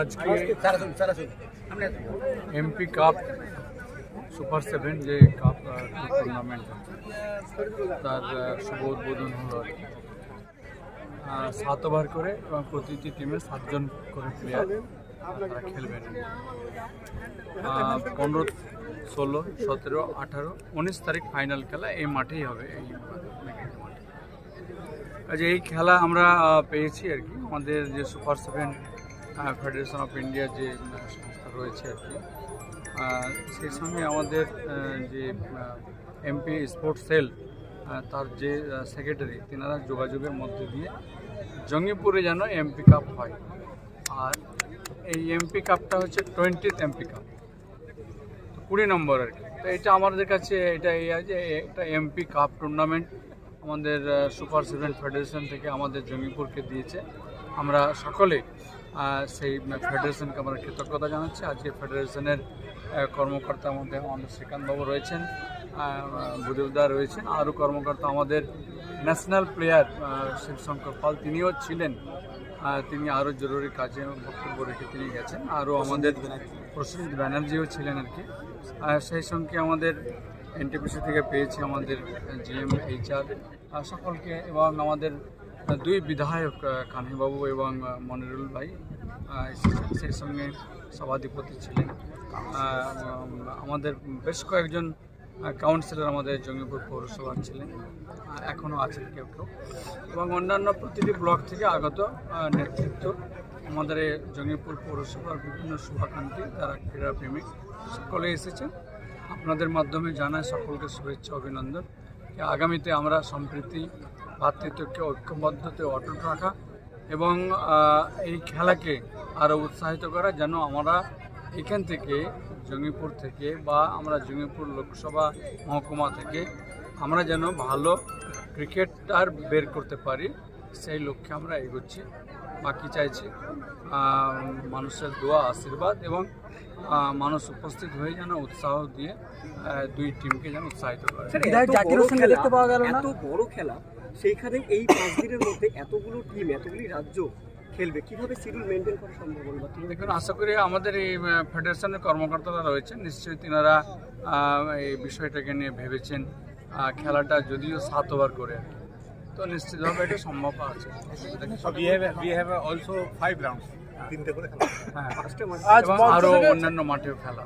আজকে MP cup super seven যে cup tournament তার শুভ উদ্বোধন হলো। সাত ওভার করে এবং প্রতিটি টিমে সাতজন করে প্লেয়ার তারা খেলবেন। পনেরো ষোলো সতেরো আঠারো উনিশ তারিখ ফাইনাল খেলা এই মাঠেই হবে এই আচ্ছা এই খেলা আমরা পেয়েছি আর কি। আমাদের যে super seven federation of India যে সংস্থা রয়েছে আর কি সেই সঙ্গে আমাদের যে এমপি স্পোর্টস সেল তার যে সেক্রেটারি তেনারা যোগাযোগের মধ্যে দিয়ে জঙ্গিপুরে যেন এমপি কাপ হয়। আর এই এমপি কাপটা হচ্ছে টোয়েন্টিথ এমপি কাপ কুড়ি নম্বর আর কি। তো এটা আমাদের কাছে, এটা এই আছে একটা এমপি কাপ টুর্নামেন্ট আমাদের সুপার সেভেন ফেডারেশন থেকে আমাদের জঙ্গিপুরকে দিয়েছে। আমরা সকলে সেই ফেডারেশনকে আমরা কৃতজ্ঞতা জানাচ্ছি। আজকে ফেডারেশনের আহ, কর্মকর্তার মধ্যে আমাদের শ্রীকান্তবাবু রয়েছেন বুদেবদা রয়েছেন আরও কর্মকর্তা আমাদের ন্যাশনাল প্লেয়ার শিবশঙ্কর পাল তিনিও ছিলেন। তিনি আরও জরুরি কাজে বক্তব্য রেখে তিনি গেছেন। আরও আমাদের প্রসেনজিৎ ব্যানার্জিও ছিলেন আর কি। সেই সঙ্গে আমাদের এনটিপিসি থেকে পেয়েছি আমাদের জিএম এইচআর সকলকে এবং আমাদের দুই বিধায়ক আহ, কান্তিবাবু এবং মনিরুল ভাই। সেই সঙ্গে সভাধিপতি ছিলেন। আমাদের বেশ কয়েকজন কাউন্সিলর আমাদের জঙ্গিপুর পৌরসভার ছিলেন এখনও আছেন কেউ কেউ। এবং অন্যান্য প্রতিটি ব্লক থেকে আগত নেতৃত্ব আমাদের জঙ্গিপুর পৌরসভার বিভিন্ন শুভাকাঙ্ক্ষী যারা ক্রীড়াপ্রেমিক সকলে এসেছেন। আপনাদের মাধ্যমে জানায় সকলকে শুভেচ্ছা অভিনন্দন। আগামীতে আমরা সম্প্রীতি ভ্রাতৃত্বকে ঐক্যবদ্ধতে অটুট রাখা এবং এই খেলাকে আরও উৎসাহিত করা যেন আমরা এখান থেকে জঙ্গিপুর থেকে বা আমরা জঙ্গিপুর লোকসভা মহকুমা থেকে আমরা যেন ভালো ক্রিকেটার বের করতে পারি সেই লক্ষ্যে আমরা এগোচ্ছি। বাকি চাইছি মানুষের দোয়া আশীর্বাদ এবং মানুষ উপস্থিত হয়ে যেন উৎসাহ দিয়ে দুই টিমকে যেন উৎসাহিত করে। বিধায়ক জাকির দেখতে পাওয়া গেল এত বড় খেলা সেইখানে এই পাঁচ দিনের মধ্যে এতগুলো টিম এতগুলি রাজ্য খেলবে। কীভাবে শিডিউল মেনটেন করা সম্ভব বলবা তুমি দেখুন আশা করি আমাদের এই ফেডারেশনের কর্মকর্তারা রয়েছেন। নিশ্চয়ই তিনারা এই বিষয়টাকে নিয়ে ভেবেছেন খেলাটা যদিও সাত ওভার করে তো নিশ্চিতভাবে এটা সম্ভব আছে। হ্যাঁ। আজ এবং মঞ্চ আরও অন্যান্য মাঠেও খেলা।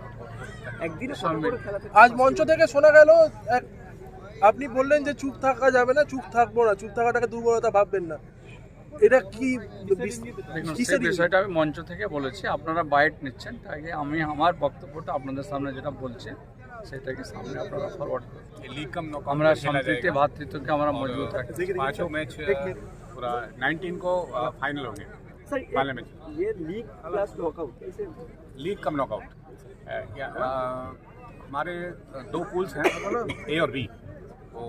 একদিনে আজ মঞ্চ থেকে শোনা গেল এক আপনি বললেন যে চুপ থাকা যাবে না চুপ থাকবো না চুপ থাকাটাকে দুর্বলতা ভাববেন না এটা কি বিস- দেখুন কিসের সেই বিষয়টা আমি মঞ্চ থেকে বলেছি আপনারা বাইট নিচ্ছেন তাই আমি আমার বক্তব্যটা আপনাদের সামনে যেটা বলছে সেটাকে সামনে আপনারা ফরওয়ার্ড করুন लीग कम नॉक আমরা সম্প্রীতি ভ্রাতৃত্বকে আমরা মজবুত রাখি पांचों मैच पूरा 19 को फाइनल होंगे স্যার पहले मैच ये लीग प्लस नॉकआउट कैसे लीग कम नॉकआउट हमारे दो पूल्स हैं ए और बी तो,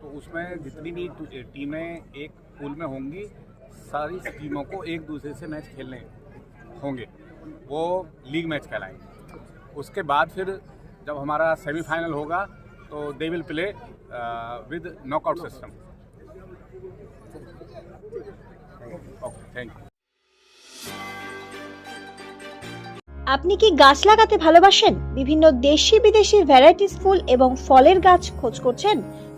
तो उसमें जितनी भी टू- टीमें एक पूल में होंगी सारी टीमों को एक दूसरे से मैच खेलने होंगे वो लीग मैच कहलाएंगे उसके बाद फिर जब हमारा सेमीफाइनल होगा तो they will play with knockout system okay thank you আপনি কি গাছ লাগাতে ভালোবাসেন বিভিন্ন দেশি বিদেশি ভ্যারাইটিস ফুল এবং ফলের গাছ খোঁজ করছেন